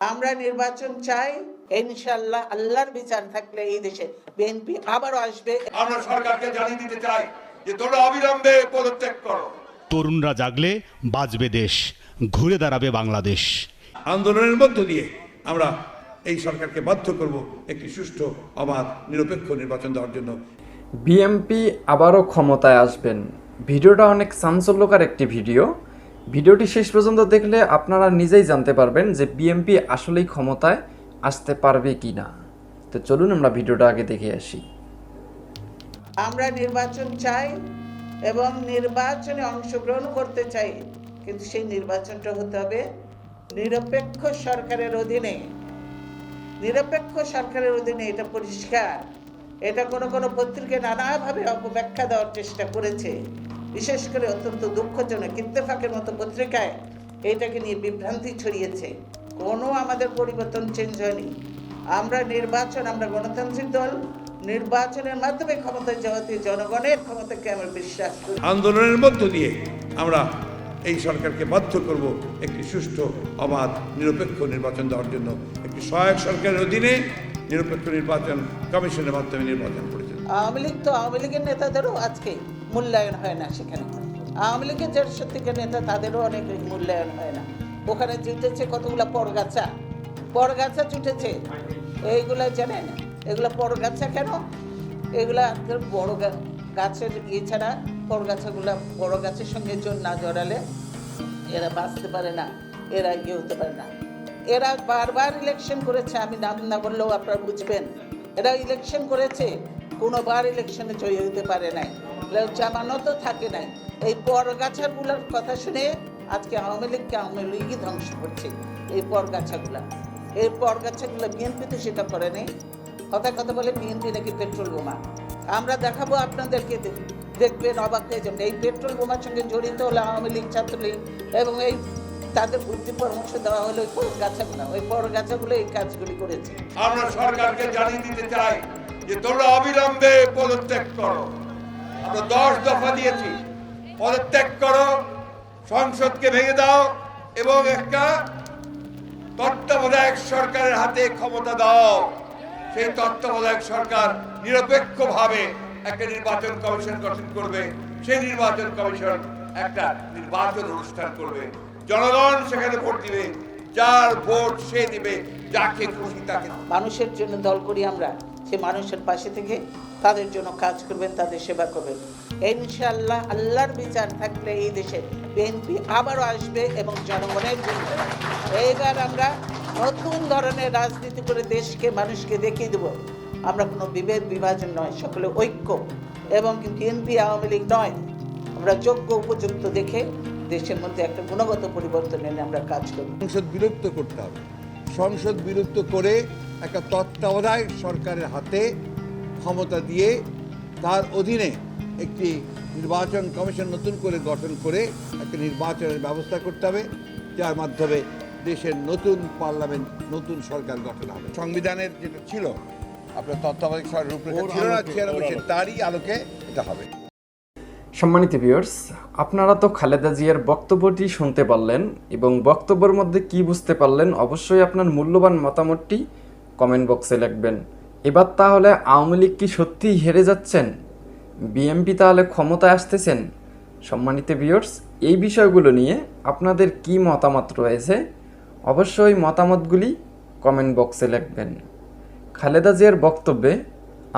আমরা নির্বাচন চাই ইনশাল্লাহ আল্লাহর বিচার থাকলে এই দেশে বিএনপি আবারও আসবে। আমরা সরকারকে জানিয়ে দিতে চাই যে তোমরা অবিলম্বে পদত্যাগ করো। তরুণরা জাগলে বাঁচবে দেশ ঘুরে দাঁড়াবে বাংলাদেশ। আন্দোলনের মধ্য দিয়ে আমরা এই সরকারকে বাধ্য করব একটি সুষ্ঠু অবাধ নিরপেক্ষ নির্বাচন দেওয়ার জন্য। বিএমপি আবারও ক্ষমতায় আসবেন। ভিডিওটা অনেক চাঞ্চল্যকর একটি ভিডিও। ভিডিওটি শেষ পর্যন্ত দেখলে আপনারা নিজেই জানতে পারবেন যে বিএমপি আসলেই ক্ষমতায় আসতে পারবে কি না তো চলুন আমরা ভিডিওটা আগে দেখে আসি। আমরা নির্বাচন চাই এবং নির্বাচনে অংশগ্রহণ করতে চাই, কিন্তু সেই নির্বাচনটা হতে হবে নিরপেক্ষ সরকারের অধীনে। নিরপেক্ষ সরকারের অধীনে এটা পরিষ্কার। এটা কোনো কোনো পত্রিকায় নানাভাবে অপব্যাখ্যা দেওয়ার চেষ্টা করেছে। বিশেষ করে অত্যন্ত দুঃখজনক, ইত্তেফাকের মতো পত্রিকায় এইটাকে নিয়ে বিভ্রান্তি ছড়িয়েছে। কোনো আমাদের পরিবর্তন চেঞ্জ হয়নি। আমরা নির্বাচন, আমরা গণতান্ত্রিক দল, নির্বাচনের মাধ্যমে ক্ষমতায় যাওয়াতে জনগণের ক্ষমতাকে আমরা বিশ্বাস করি। আন্দোলনের মধ্য দিয়ে আমরা এই সরকারকে বাধ্য করব একটি সুষ্ঠু, অবাধ, নিরপেক্ষ নির্বাচন দেওয়ার জন্য। একটি সহায়ক সরকারের অধীনে নিরপেক্ষ নির্বাচন কমিশনের মাধ্যমে নির্বাচন করেছেন আওয়ামী লীগ তো আওয়ামী লীগের নেতাদেরও আজকে মূল্যায়ন হয় না সেখানে। আওয়ামী লীগের যারা সত্যিকার নেতা তাদেরও অনেক মূল্যায়ন হয় না। ওখানে জুটেছে কতগুলো পরগাছা? পরগাছা জুটেছে। এইগুলা জানেন? এগুলো পরগাছা কেন? এগুলা বড় গাছের ইয়ে ছাড়া পরগাছাগুলো বড় গাছের সঙ্গে জোর না জড়ালে এরা বাঁচতে পারে না, এরা ইয়ে হতে পারে না। এরা বারবার ইলেকশন করেছে, আমি নাম না বললেও আপনারা বুঝবেন। এরা ইলেকশন করেছে কোনোবার ইলেকশনে জয়ী হতে পারে নাই। জামানতও থাকে নাই। এই পরগাছাগুলোর কথা শুনে আজকে আওয়ামী লীগকে আওয়ামী লীগই ধ্বংস করছে এই পরগাছাগুলা। এই পরগাছাগুলো বিএনপি তো সেটা করে নেই। কথা কথা বলে বিএনপি নাকি পেট্রোল বোমা। আমরা দেখাবো আপনাদেরকে দেখবেন অবাক হয়ে যাবেন। এই পেট্রোল বোমার সঙ্গে জড়িত হলো আওয়ামী লীগ ছাত্রলীগ এবং এই তাদের বুদ্ধি পরামর্শ দেওয়া হলো ওই পরগাছাগুলো। ওই পরগাছাগুলো এই কাজগুলি করেছে। আমরা সরকারকে জানিয়ে দিতে চাই যে তোমরা অবিলম্বে পদত্যাগ করো। আমরা দশ দফা দিয়েছি। পদত্যাগ করো, সংসদকে ভেঙে দাও এবং একটা তত্ত্বাবধায়ক সরকারের হাতে ক্ষমতা দাও। সেই তত্ত্বাবধায়ক সরকার নিরপেক্ষভাবে একটা নির্বাচন কমিশন গঠন করবে। সেই নির্বাচন কমিশন একটা নির্বাচন অনুষ্ঠান করবে। জনগণ সেখানে ভোট দিবে। যার ভোট সে দিবে, যাকে খুশি তাকে মানুষের জন্য দল করি আমরা, সে মানুষের পাশে থেকে তাদের জন্য কাজ করবেন, তাদের সেবা করবেন। ইনশাআল্লাহ, আল্লাহর বিচার থাকলে এই দেশে বিএনপি আবারও আসবে এবং জনগণের জন্য। এইবার আমরা নতুন ধরনের রাজনীতি করে দেশকে, মানুষকে দেখিয়ে দেব। আমরা কোনো বিভেদ, বিভাজন নয়, সকলে ঐক্য। এবং বিএনপি আওয়ামী লীগ নয়। আমরা যোগ্য, উপযুক্ত দেখে দেশের মধ্যে একটা গুণগত পরিবর্তন এনে আমরা কাজ করব সংসদ বিলুপ্ত করতে হবে। সংসদ বিলুপ্ত করে একটা তত্ত্বাবধায়ক সরকারের হাতে ক্ষমতা দিয়ে তার অধীনে একটি নির্বাচন কমিশন নতুন করে গঠন করে একটা নির্বাচনের ব্যবস্থা করতে হবে যার মাধ্যমে দেশের নতুন পার্লামেন্ট নতুন সরকার গঠন হবে। সংবিধানের যেটা ছিল আপনার তত্ত্বাবধায়ক সরকারের রূপরেখা ছিল না ছিয়ানব্বই তারই আলোকে এটা হবে। সম্মানিত ভিউয়ার্স আপনারা তো খালেদা জিয়ার বক্তব্যটি শুনতে পারলেন এবং বক্তব্যের মধ্যে কি বুঝতে পারলেন অবশ্যই আপনার মূল্যবান মতামতটি কমেন্ট বক্সে লিখবেন। এবার তাহলে আওয়ামী লীগ কি সত্যিই হেরে যাচ্ছেন? বিএমপি তাহলে ক্ষমতায় আসতেছেন? সম্মানিত ভিউয়ার্স এই বিষয়গুলো নিয়ে আপনাদের কি মতামত রয়েছে অবশ্যই মতামতগুলি কমেন্ট বক্সে লিখবেন। খালেদা জিয়ার বক্তব্যে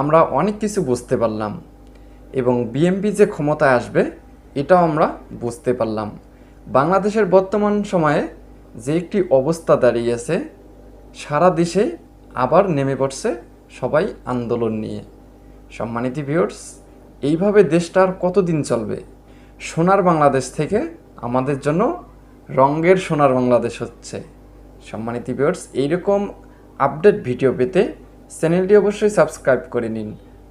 আমরা অনেক কিছু বুঝতে পারলাম। এবং বিএমপি যে ক্ষমতায় আসবে, এটাও আমরা বুঝতে পারলাম। বাংলাদেশের বর্তমান সময়ে যে একটি অবস্থা দাঁড়িয়েছে সারা দেশে আবার নেমে পড়ছে সবাই আন্দোলন নিয়ে। সম্মানিত ভিউয়ার্স এইভাবে দেশটা আর কতদিন চলবে? সোনার বাংলাদেশ থেকে আমাদের জন্য রঙ্গের সোনার বাংলাদেশ হচ্ছে। সম্মানিত ভিউয়ার্স এইরকম আপডেট ভিডিও পেতে চ্যানেলটি অবশ্যই সাবস্ক্রাইব করে নিন।